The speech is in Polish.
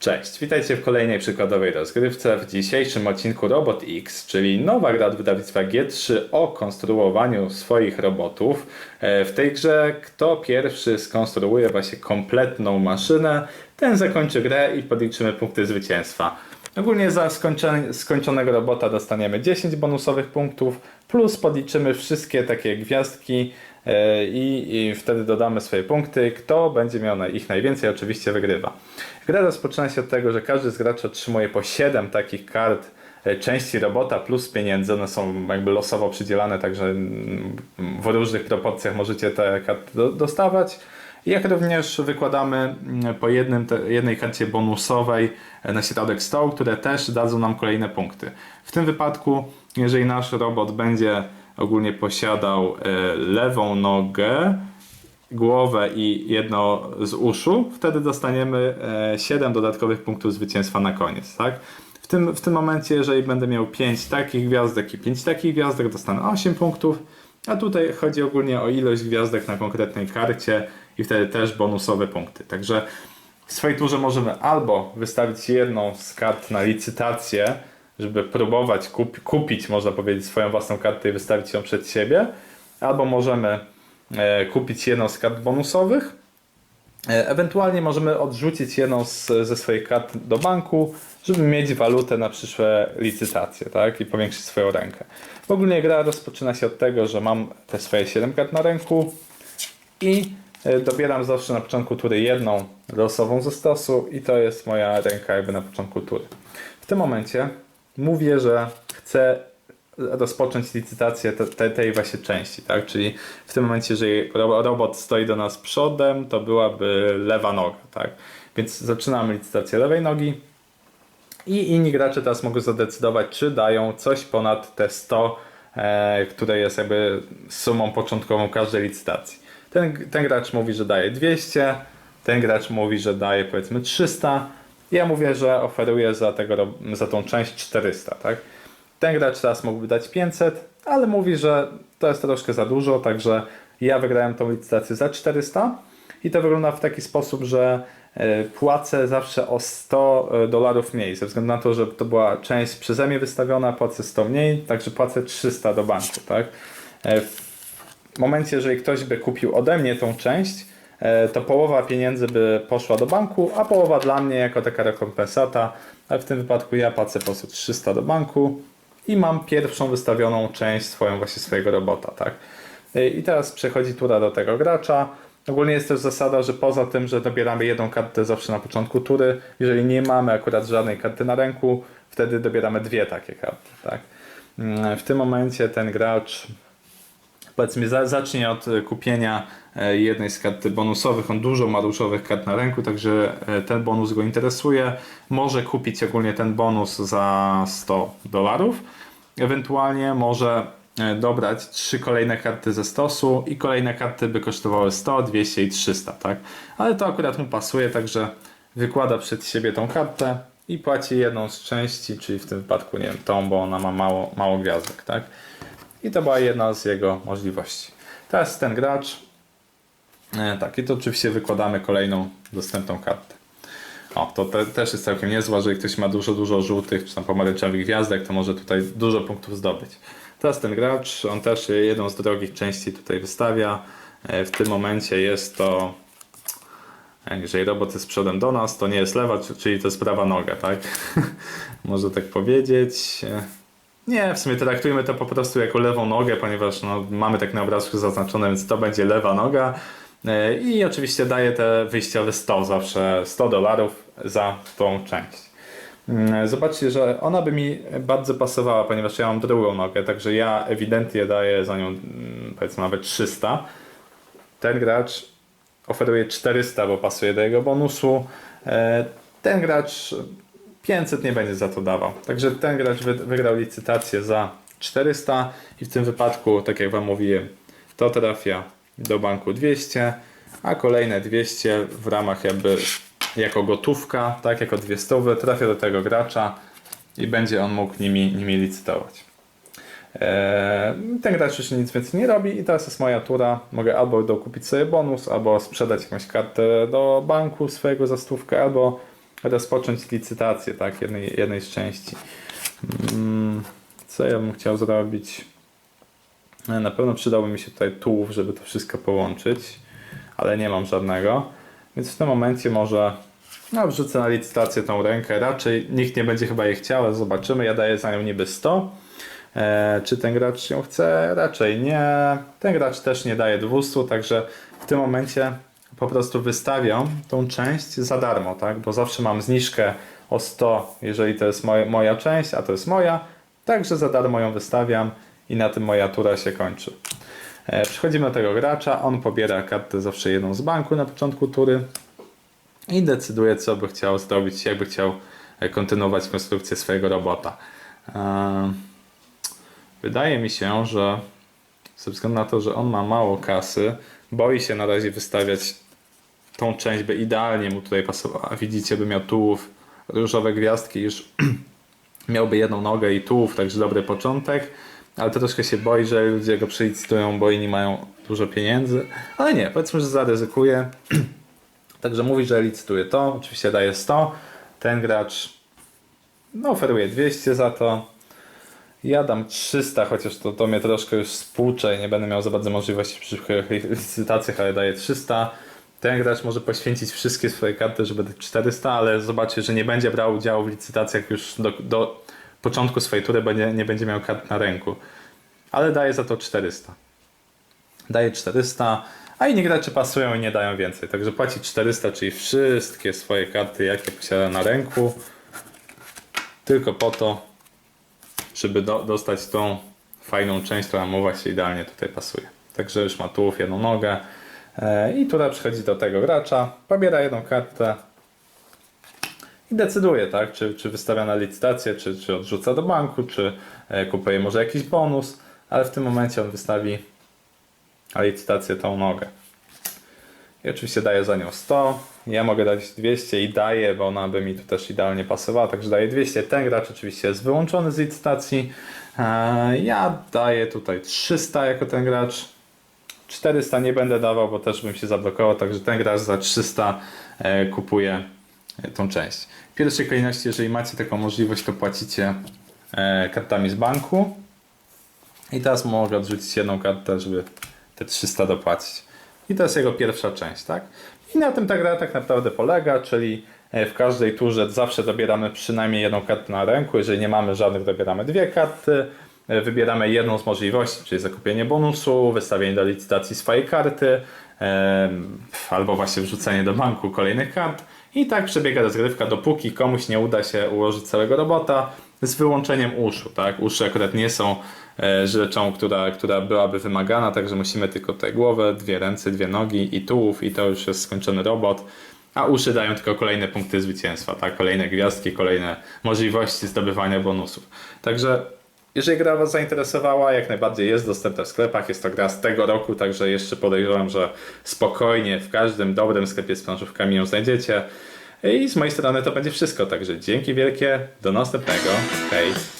Cześć, witajcie w kolejnej przykładowej rozgrywce. W dzisiejszym odcinku Robot X, czyli nowa gra wydawnictwa G3 o konstruowaniu swoich robotów. E, W tej grze kto pierwszy skonstruuje właśnie kompletną maszynę, ten zakończy grę i podliczymy punkty zwycięstwa. Ogólnie za skończonego robota dostaniemy 10 bonusowych punktów, plus podliczymy wszystkie takie gwiazdki i, i wtedy dodamy swoje punkty. Kto będzie miał na ich najwięcej, oczywiście wygrywa. Gra rozpoczyna się od tego, że każdy z graczy otrzymuje po 7 takich kart e, części robota plus pieniędzy. One są jakby losowo przydzielane, także mm, w różnych proporcjach możecie te karty do, dostawać. Jak również wykładamy mm, po jednym, jednej karcie bonusowej e, na środek stołu, które też dadzą nam kolejne punkty. W tym wypadku, jeżeli nasz robot będzie ogólnie posiadał e, lewą nogę, głowę i jedno z uszu, wtedy dostaniemy e, 7 dodatkowych punktów zwycięstwa na koniec, tak? W tym, w tym momencie, jeżeli będę miał 5 takich gwiazdek i 5 takich gwiazdek, dostanę 8 punktów, a tutaj chodzi ogólnie o ilość gwiazdek na konkretnej karcie i wtedy też bonusowe punkty. Także w swojej turze możemy albo wystawić jedną z kart na licytację, żeby próbować kup, kupić, można powiedzieć, swoją własną kartę i wystawić ją przed siebie, albo możemy e, kupić jedną z kart bonusowych. E, ewentualnie możemy odrzucić jedną z, ze swoich kart do banku, żeby mieć walutę na przyszłe licytacje, tak? I powiększyć swoją rękę. Ogólnie gra rozpoczyna się od tego, że mam te swoje 7 kart na ręku i e, dobieram zawsze na początku tury jedną losową ze stosu i to jest moja ręka jakby na początku tury. W tym momencie mówię, że chcę rozpocząć licytację te, te, tej właśnie części, tak? Czyli w tym momencie, jeżeli ro- robot stoi do nas przodem, to byłaby lewa noga, tak? Więc zaczynamy licytację lewej nogi i inni gracze teraz mogą zadecydować, czy dają coś ponad te 100, e, które jest jakby sumą początkową każdej licytacji. Ten, ten gracz mówi, że daje 200, ten gracz mówi, że daje powiedzmy 300. Ja mówię, że oferuję za, tego, za tą część 400, tak? Ten gracz teraz mógłby dać 500, ale mówi, że to jest troszkę za dużo, także ja wygrałem tą licytację za 400 i to wygląda w taki sposób, że e, płacę zawsze o 100 dolarów mniej, ze względu na to, że to była część przeze mnie wystawiona, płacę 100 mniej, także płacę 300 do banku, tak? E, W momencie, jeżeli ktoś by kupił ode mnie tą część, e, to połowa pieniędzy by poszła do banku, a połowa dla mnie jako taka rekompensata, ale w tym wypadku ja płacę po prostu 300 do banku i mam pierwszą wystawioną część swoją właśnie swojego robota, tak? E, I teraz przechodzi tura do tego gracza. Ogólnie jest też zasada, że poza tym, że dobieramy jedną kartę zawsze na początku tury, jeżeli nie mamy akurat żadnej karty na ręku, wtedy dobieramy dwie takie karty, tak? Mm, W tym momencie ten gracz powiedzmy za, zacznie od e, kupienia e, jednej z kart bonusowych. On dużo ma różowych kart na ręku, także e, ten bonus go interesuje. Może kupić ogólnie ten bonus za 100 dolarów. Ewentualnie może dobrać trzy kolejne karty ze stosu i kolejne karty by kosztowały 100, 200 i 300, tak? Ale to akurat mu pasuje, także wykłada przed siebie tą kartę i płaci jedną z części, czyli w tym wypadku, nie wiem, tą, bo ona ma mało, mało gwiazdek, tak? I to była jedna z jego możliwości. Teraz ten gracz. E, tak, i to oczywiście wykładamy kolejną dostępną kartę. O, to te, też jest całkiem niezła, jeżeli ktoś ma dużo, dużo żółtych czy tam pomarańczowych gwiazdek, to może tutaj dużo punktów zdobyć. Teraz ten gracz, on też jedną z drogich części tutaj wystawia. E, W tym momencie jest to e, jeżeli robot jest przodem do nas, to nie jest lewa, czy- czyli to jest prawa noga, tak? Może tak powiedzieć. Nie, w sumie traktujmy to po prostu jako lewą nogę, ponieważ no, mamy tak na obrazku zaznaczone, więc to będzie lewa noga. E, I oczywiście daję te wyjściowe 100 zawsze, 100 dolarów za tą część. Mm, Zobaczcie, że ona by mi bardzo pasowała, ponieważ ja mam drugą nogę, także ja ewidentnie daję za nią mm, powiedzmy nawet 300. Ten gracz oferuje 400, bo pasuje do jego bonusu. E, Ten gracz 500 nie będzie za to dawał. Także ten gracz wy- wygrał licytację za 400 i w tym wypadku, tak jak Wam mówiłem, to trafia do banku 200, a kolejne 200 w ramach jakby jako gotówka, tak jako dwie stówy, trafia do tego gracza i będzie on mógł nimi, nimi licytować. Eee, ten gracz już nic więcej nie robi i teraz jest moja tura. Mogę albo dokupić sobie bonus, albo sprzedać jakąś kartę do banku swojego za stówkę, albo rozpocząć licytację, tak, jednej, jednej z części. Mm, Co ja bym chciał zrobić? E, Na pewno przydałby mi się tutaj tułów, żeby to wszystko połączyć, ale nie mam żadnego. Więc w tym momencie może no, wrzucę na licytację tą rękę. Raczej nikt nie będzie chyba jej chciał, ale zobaczymy. Ja daję za nią niby 100. E, czy ten gracz ją chce? Raczej nie. Ten gracz też nie daje 200, także w tym momencie po prostu wystawiam tą część za darmo, tak? Bo zawsze mam zniżkę o 100, jeżeli to jest moja, moja część, a to jest moja. Także za darmo ją wystawiam i na tym moja tura się kończy. E, Przechodzimy do tego gracza, on pobiera kartę zawsze jedną z banku na początku tury i decyduje, co by chciał zrobić, jakby chciał e, kontynuować konstrukcję swojego robota. E, Wydaje mi się, że ze względu na to, że on ma mało kasy, boi się na razie wystawiać tą część, by idealnie mu tutaj pasowała. Widzicie, by miał tułów, różowe gwiazdki, już miałby jedną nogę i tułów, także dobry początek, ale troszkę się boi, że ludzie go przelicytują, bo inni mają dużo pieniędzy, ale nie, powiedzmy, że zaryzykuje. Także mówi, że licytuje to, oczywiście daje 100, ten gracz no, oferuje 200 za to, ja dam 300, chociaż to, to mnie troszkę już spłucze i nie będę miał za bardzo możliwości przy licytacjach, ale daję 300. Ten gracz może poświęcić wszystkie swoje karty, żeby dać 400, ale zobaczy, że nie będzie brał udziału w licytacjach już do, do początku swojej tury, bo nie, nie będzie miał kart na ręku. Ale daje za to 400. Daje 400, a inni gracze pasują i nie dają więcej. Także płaci 400, czyli wszystkie swoje karty, jakie posiada na ręku, tylko po to, żeby do, dostać tą fajną część, która mu właśnie idealnie tutaj pasuje. Także już ma tułów, jedną nogę i tura przychodzi do tego gracza, pobiera jedną kartę i decyduje, tak, czy, czy wystawia na licytację, czy, czy odrzuca do banku, czy e, kupuje może jakiś bonus, ale w tym momencie on wystawi na licytację tą nogę. I oczywiście daję za nią 100. Ja mogę dać 200 i daję, bo ona by mi tu też idealnie pasowała, także daję 200. Ten gracz oczywiście jest wyłączony z licytacji. Eee, Ja daję tutaj 300 jako ten gracz. 400 nie będę dawał, bo też bym się zablokował, także ten gracz za 300 e, kupuje e, tą część. W pierwszej kolejności, jeżeli macie taką możliwość, to płacicie e, kartami z banku. I teraz mogę odrzucić jedną kartę, żeby te 300 dopłacić. I to jest jego pierwsza część, tak? I na tym ta gra tak naprawdę polega, czyli w każdej turze zawsze dobieramy przynajmniej jedną kartę na ręku. Jeżeli nie mamy żadnych, dobieramy dwie karty. E, Wybieramy jedną z możliwości, czyli zakupienie bonusu, wystawienie do licytacji swojej karty, albo właśnie wrzucenie do banku kolejnych kart. I tak przebiega rozgrywka, dopóki komuś nie uda się ułożyć całego robota z wyłączeniem uszu. Tak? Uszy akurat nie są e, rzeczą, która, która byłaby wymagana, także musimy tylko tutaj głowę, dwie ręce, dwie nogi i tułów i to już jest skończony robot. A uszy dają tylko kolejne punkty zwycięstwa, tak? kolejne gwiazdki, kolejne możliwości zdobywania bonusów. Także jeżeli gra Was zainteresowała, jak najbardziej jest dostępna w sklepach. Jest to gra z tego roku, także jeszcze podejrzewam, że spokojnie w każdym dobrym sklepie z planszówkami ją znajdziecie. I z mojej strony to będzie wszystko, także dzięki wielkie, do następnego, hej!